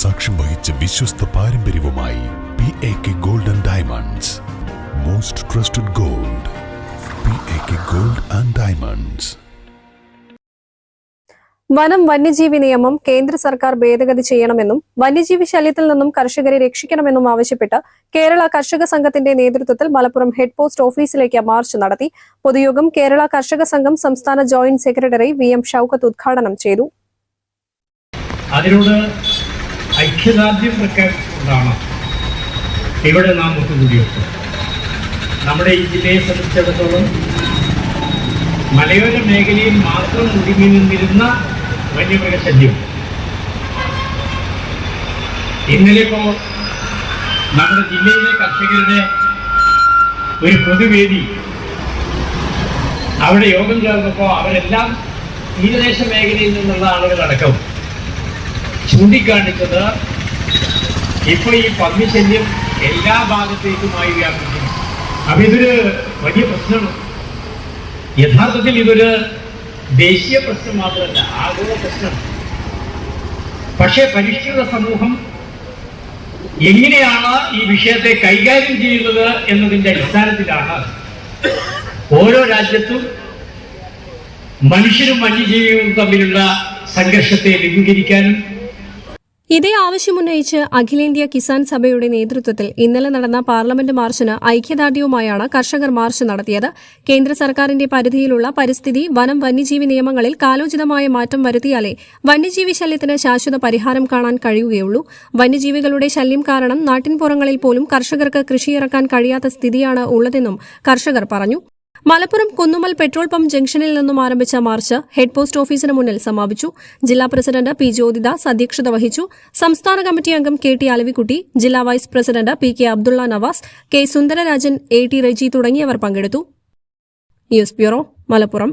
സാക്ഷ്യം വഹിച്ച വിശ്വസ്ത പാരമ്പര്യവുമായി P A K gold and diamonds most trusted gold P A K gold and diamonds വനം വന്യജീവി നിയമം കേന്ദ്ര സർക്കാർ ഭേദഗതി ചെയ്യണമെന്നും വന്യജീവി ശല്യത്തിൽ നിന്നും കർഷകരെ രക്ഷിക്കണമെന്നും ആവശ്യപ്പെട്ട് കേരള കർഷക സംഘത്തിന്റെ നേതൃത്വത്തിൽ മലപ്പുറം ഹെഡ് പോസ്റ്റ് ഓഫീസിലേക്ക് മാർച്ച് നടത്തി. പൊതുയോഗം കേരള കർഷക സംഘം സംസ്ഥാന joint secretary V M Shoukath ഉദ്ഘാടനം ചെയ്തു. അതിനോട് ഐക്യദാർഢ്യം പ്രഖ്യാപിച്ചുകൊണ്ടാണ് ഇവിടെ നാം ഒത്തുകൂടിയത് നമ്മുടെ ഈ ജില്ലയെ സംബന്ധിച്ചിടത്തോളം മലയോര മേഖലയിൽ മാത്രം ഒതുങ്ങി നിന്നിരുന്ന വന്യമൃഗശല്യം. ഇന്നലെ ഇപ്പോൾ നമ്മുടെ ജില്ലയിലെ കർഷകരുടെ ഒരു പൊതുവേദി. അവിടെ യോഗം ചേർന്നപ്പോൾ അവരെല്ലാം തീരദേശ മേഖലയിൽ നിന്നുള്ള ആളുകളടക്കം ചൂണ്ടിക്കാണിച്ചത് ഇപ്പൊ ഈ പന്നിശല്യം എല്ലാ ഭാഗത്തേക്കുമായി വ്യാപിക്കുന്നു. അപ്പൊ ഇതൊരു വലിയ പ്രശ്നമാണ്. യഥാർത്ഥത്തിൽ ഇതൊരു ദേശീയ പ്രശ്നം മാത്രമല്ല ആഗോള പ്രശ്നം. പക്ഷേ പരിഷ്കൃത സമൂഹം എങ്ങനെയാണ് ഈ വിഷയത്തെ കൈകാര്യം ചെയ്യുന്നത് എന്നതിന്റെ അടിസ്ഥാനത്തിലാണ് ഓരോ രാജ്യത്തും മനുഷ്യരും വന്യജീവികളും തമ്മിലുള്ള സംഘർഷത്തെ ലഘൂകരിക്കാനും ഇതേ ആവശ്യമുന്നയിച്ച് അഖിലേന്ത്യാ കിസാൻ സഭയുടെ നേതൃത്വത്തിൽ ഇന്നലെ നടന്ന പാർലമെന്റ് മാർച്ചിന് ഐക്യദാർഢ്യവുമായാണ് കർഷകർ മാർച്ച് നടത്തിയത്. കേന്ദ്ര സർക്കാരിന്റെ പരിധിയിലുള്ള പരിസ്ഥിതി വനം വന്യജീവി നിയമങ്ങളിൽ കാലോചിതമായ മാറ്റം വരുത്തിയാലേ വന്യജീവി ശല്യത്തിന് ശാശ്വത പരിഹാരം കാണാൻ കഴിയുകയുള്ളൂ. വന്യജീവികളുടെ ശല്യം കാരണം നാട്ടിൻപുറങ്ങളിൽ പോലും കർഷകർക്ക് കൃഷിയിറക്കാൻ കഴിയാത്ത സ്ഥിതിയാണ് ഉള്ളതെന്നും കർഷകർ പറഞ്ഞു. മലപ്പുറം കുന്നുമൽ പെട്രോൾ പമ്പ് ജംഗ്ഷനിൽ നിന്നും ആരംഭിച്ച മാർച്ച് ഹെഡ് പോസ്റ്റ് ഓഫീസിന് മുന്നിൽ സമാപിച്ചു. ജില്ലാ പ്രസിഡന്റ് പി ജ്യോതിദാസ് അധ്യക്ഷത വഹിച്ചു. സംസ്ഥാന കമ്മിറ്റി അംഗം കെ ടി അലവിക്കുട്ടി ജില്ലാ vice president P K Abdulla Navas K Sundararajan A T Reji തുടങ്ങിയവർ പങ്കെടുത്തു. News bureau Malappuram.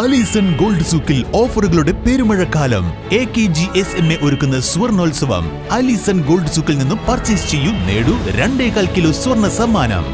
Alison gold സൂക്കിൽ ഓഫറുകളുടെ പെരുമഴക്കാലം. A K G S M A ഒരുക്കുന്ന സ്വർണോത്സവം ആലീസൺ ഗോൾഡ് സൂക്കിൽ നിന്നും പർച്ചേസ് ചെയ്യൂ നേടൂ രണ്ടേകാൽ കിലോ സ്വർണ സമ്മാനം.